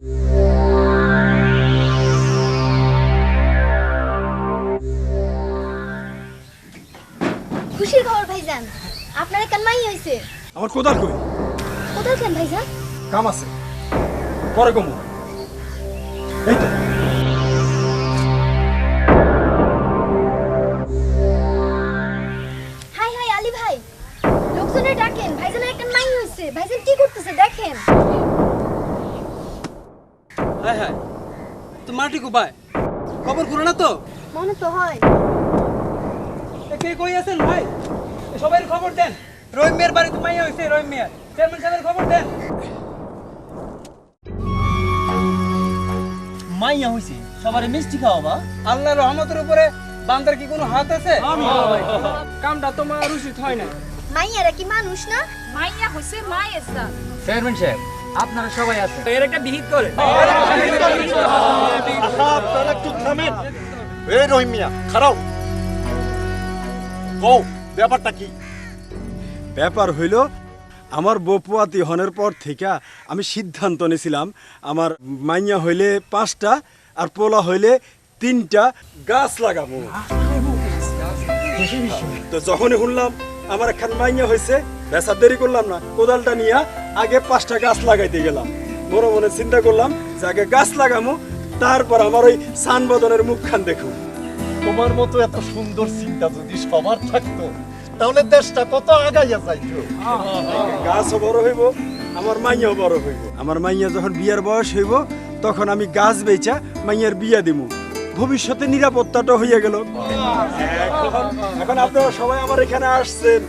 খুশির খবর ভাইজান। আপনার কেন মাই আমার কোদাল কই? কোথাও কেন ভাইজান? কাম আছে। পরে কমু। এই তো। হাই হাই আলী ভাই। লোকজনের ডাকেন। ভাইজানের একটা মাই হয়েছে। ভাইজান কি করতেছে দেখেন। হ্যাঁ হ্যাঁ। তো মাটি কোপায় খবর করো না তো। মনে তো হয়। কে কই আছেন ভাই? সবাই খবর দেন। রহিম মিয়ার বাড়িতে মাইয়া হয়েছে রহিম মিয়ার চেয়ারম্যান সাহেবের খবর দেন। মাইয়া হইছে সবারে মিষ্টি খাওয়াবা? আল্লাহর রহমতের উপরে বান্দার কি কোনো হাত আছে? কামটা তোমার উচিত হয় না মাইয়ারা কি মানুষ না? মাইয়া হইছে মায়ের চেয়ারম্যান সাহেব আপনারা সবাই আছেন। এর একটা বিহিত করে। আপনারা একটু থামেন। এই রহিম মিয়া খারাও কও ব্যাপারটা কি? ব্যাপার হইল আমার বপুয়াতি হনের পর থেকে আমি সিদ্ধান্ত নিয়েছিলাম আমার মাইয়া হইলে পাঁচটা আর পোলা হইলে তিনটা গাছ লাগাবো। তো যখনই শুনলাম আমার একখান মাইয়া হয়েছে বেচা দেরি করলাম না কোদালটা নিয়ে আগে পাঁচটা গাছ লাগাইতে গেলাম। মনে মনে চিন্তা করলাম যে আগে গাছ লাগামো তারপর আমার ওই সানবদনের মুখখান দেখুন তোমার মতো এত সুন্দর চিন্তা যদি সবার থাকতো তাহলে দেশটা কত আগাইয়া যাইতো। গাছও বড় হইব আমার মাইয়াও বড় হইব। আমার মাইয়া যখন বিয়ার বয়স হইব তখন আমি গাছ বেচা মাইয়ার বিয়া দিমু। ভবিষ্যতে নিরাপত্তাটা হইয়া গেল। এখন আপনারা সবাই আমার এখানে আসছেন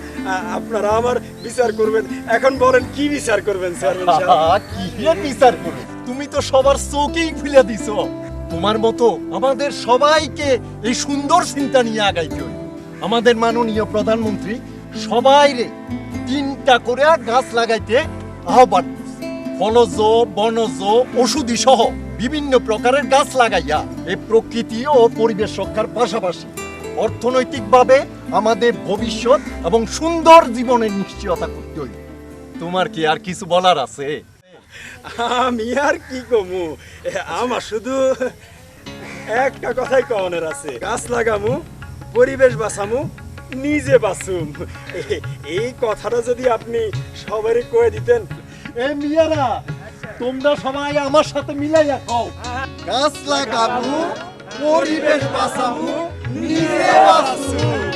আপনারা আমার বিচার করবেন। এখন বলেন কি বিচার করবেন আহা, কি বিচার করো তুমি তো সবার চোখেই খুলে দিছো। তোমার মতো আমাদের সবাইকে এই সুন্দর চিন্তা নিয়ে আগাইতে হইব আমাদের মাননীয় প্রধানমন্ত্রী সবাই তিনটা করে গাছ লাগাইতে আহ্বান। ফলজ বনজ ওষুধি সহ বিভিন্ন প্রকারের গাছ লাগাইয়া এই প্রকৃতি ও পরিবেশ রক্ষার পাশাপাশি অর্থনৈতিকভাবে আমাদের ভবিষ্যৎ এবং সুন্দর জীবনের নিশ্চয়তা করতে হইবে। তোমার কি আর কিছু বলার আছে? আমি আর কি কমু? আমার শুধু একটা কথাই কওনের আছে। গাছ লাগামু, পরিবেশ বাঁচামু, নিজে বাঁচুম। এই কথাটা যদি আপনি সবারই কয়ে দিতেন তোমরা সবাই আমার সাথে মিলাইয়া খাও। গাছ লাগাবো পরিবেশ বাঁচাবো নিজে বাঁচবো।